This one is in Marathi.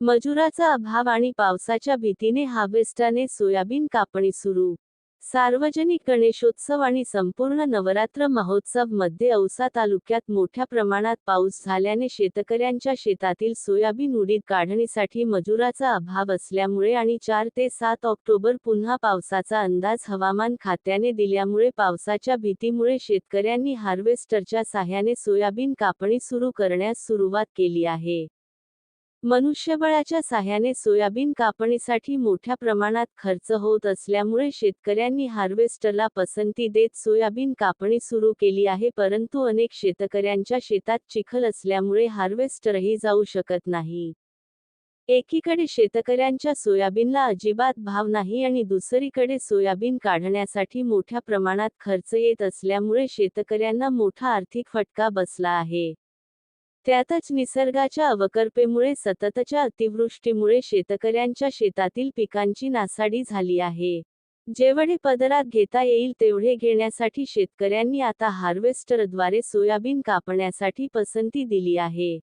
मजुराचा अभाव आणि पावसाच्या भीतीने हार्वेस्टाने सोयाबीन कापणी सुरू. सार्वजनिक गणेशोत्सव आणि संपूर्ण नवरात्र महोत्सवमध्ये औसा तालुक्यात मोठ्या प्रमाणात पाऊस झाल्याने शेतकऱ्यांच्या शेतातील सोयाबीन उडीद काढणीसाठी मजुराचा अभाव असल्यामुळे आणि चार ते सात ऑक्टोबर पुन्हा पावसाचा अंदाज हवामान खात्याने दिल्यामुळे पावसाच्या भीतीमुळे शेतकऱ्यांनी हार्वेस्टरच्या साह्याने सोयाबीन कापणी सुरू करण्यास सुरुवात केली आहे. मनुष्यबळाच्या साह्याने सोयाबीन कापणीसाठी मोठ्या प्रमाणात खर्च होत असल्यामुळे शेतकऱ्यांनी हार्वेस्टरला पसंती देत सोयाबीन कापणी सुरू केली आहे परंतु अनेक शेतकऱ्यांच्या शेतात चिखल असल्यामुळे हार्वेस्टरही जाऊ शकत नाही. एकीकडे शेतकऱ्यांच्या सोयाबीनला अजिबात भाव नाही आणि दुसरीकडे सोयाबीन काढण्यासाठी मोठ्या प्रमाणात खर्च येत असल्यामुळे शेतकऱ्यांना मोठा आर्थिक फटका बसला आहे. त्यातच निसर्गाच्या अवकल्पेमुळे सततच्या अतिवृष्टीमुळे शेतकऱ्यांच्या शेतातील पिकांची नासाडी झाली आहे. जेवढे पदरात घेता येईल तेवढे घेण्यासाठी शेतकऱ्यांनी आता हार्वेस्टरद्वारे सोयाबीन कापण्यासाठी पसंती दिली आहे.